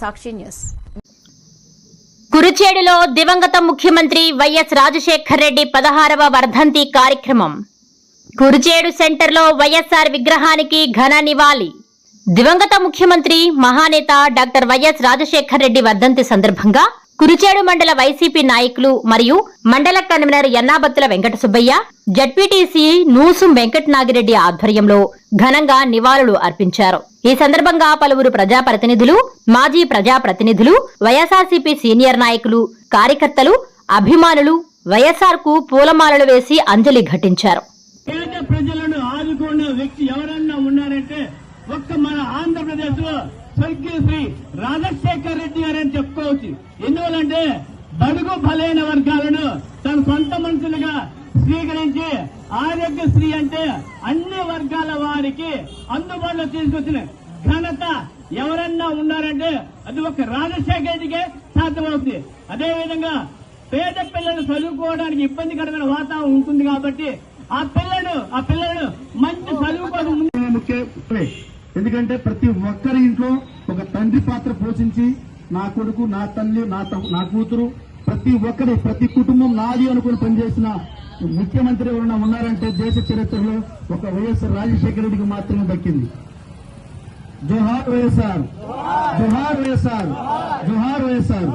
సాక్షి news కురుచేడులో దివంగత ముఖ్యమంత్రి YS Rajasekhar Reddy పదహారవ వర్ధంతి కార్యక్రమం. కురుచేడు సెంటర్లో వైఎస్ఆర్ విగ్రహానికి ఘన నివాళి. దివంగత ముఖ్యమంత్రి మహానేత డాక్టర్ వైఎస్ రాజశేఖర్ రెడ్డి వర్ధంతి సందర్భంగా కురుచేడు మండల వైసీపీ నాయకులు మరియు మండల కన్వీనర్ ఎన్నాబత్తుల వెంకట సుబ్బయ్య జడ్పీటీసీ నూసు వెంకటనాగిరెడ్డి ఆధ్వర్యంలో ఘనంగా నివాళులు అర్పించారు. ఈ సందర్భంగా పలువురు ప్రజాప్రతినిధులు మాజీ ప్రజాప్రతినిధులు వైఎస్ఆర్సీపీ సీనియర్ నాయకులు కార్యకర్తలు అభిమానులు వైఎస్ఆర్కు పూలమాలలు వేసి అంజలి ఘటించారు. పేద ప్రజలను ఆదుకున్న వ్యక్తి ఎవరన్నా ఉన్నారంటే ఒక్క మన ఆంధ్రప్రదేశ్లో స్వర్గీయ శ్రీ రాజశేఖర్ రెడ్డి గారని చెప్పుకోవచ్చు. ఎందువలంటే బడుగు బలైన వర్గాలను తన సొంత మనుషులుగా స్వీకరించి ఆరోగ్యశ్రీ అంటే అన్ని వర్గాల వారికి అందుబాటులో తీసుకొచ్చిన ఘనత ఎవరన్నా ఉన్నారంటే అది ఒక రాజశేఖర్ రెడ్డికే సాధ్యమవుతుంది. అదే విధంగా పేద పిల్లలు చదువుకోవడానికి ఇబ్బందికరమైన వాతావరణం ఉంటుంది కాబట్టి ఆ పిల్లలు ఆ పిల్లలు ఎందుకంటే ప్రతి ఒక్కరి ఇంట్లో ఒక తండ్రి పాత్ర పోషించి నా కొడుకు నా తల్లి నా నా కూతురు ప్రతి ఒక్కరి ప్రతి కుటుంబం నాది అనుకుని పనిచేసిన ముఖ్యమంత్రి ఎవరైనా ఉన్నారంటే దేశ చరిత్రలో ఒక వైఎస్ఆర్ రాజశేఖర రెడ్డికి మాత్రమే దక్కింది. జోహార్ వైఎస్ఆర్. జోహార్ వైఎస్ఆర్. జోహార్ వైఎస్ఆర్.